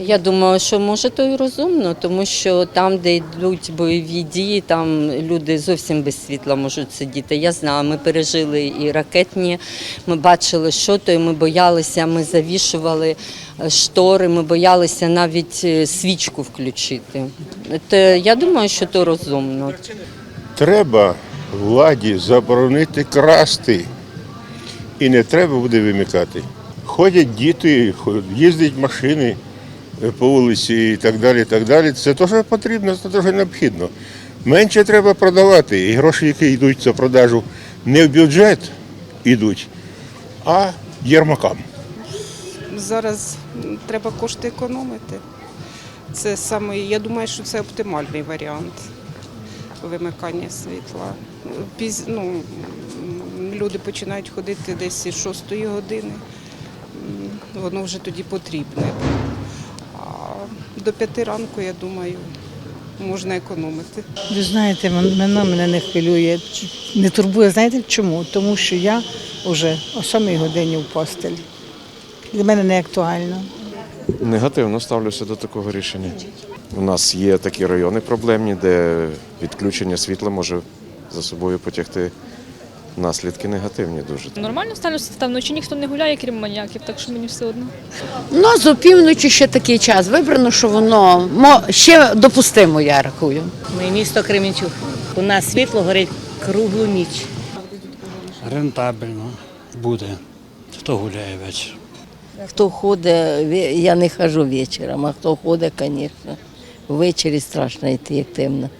Я думаю, що може то і розумно, тому що там, де йдуть бойові дії, там люди зовсім без світла можуть сидіти. Я знаю, ми пережили і ракетні, ми бачили, що то, і ми боялися, ми завішували е, штори, ми боялися навіть е, свічку включити. Те, я думаю, що то розумно. Треба владі заборонити красти. І не треба буде вимикати. Ходять діти, їздять машини е, по вулиці і так далі. так далі. Це теж потрібно, це теж необхідно. Менше треба продавати. І гроші, які йдуть за продажу, не в бюджет йдуть, а єрмакам. Зараз треба кошти економити. Це саме, я думаю, що це оптимальний варіант вимикання світла. Піз, ну, люди починають ходити десь із 6 години. Воно вже тоді потрібне. До 5 ранку, я думаю, можна економити. Ви знаєте, мене мене не хвилює, не турбує. Знаєте чому? Тому що я вже о 7 годині в постелі. Для мене не актуально. Негативно ставлюся до такого рішення. У нас є такі райони проблемні, де відключення світла може за собою потягти наслідки негативні дуже. Нормально ставлюся, там вночі ніхто не гуляє, крім маньяків, так що мені все одно. Ну, з опівночі ще такий час вибрано, що воно ще допустимо, я рахую. Ми місто Кременчук. У нас світло горить круглу ніч. Рентабельно буде. Хто гуляє ввечері? Хто ходить, я не хожу вечором, а хто ходить, звісно. Ввечері страшно йти, як темно.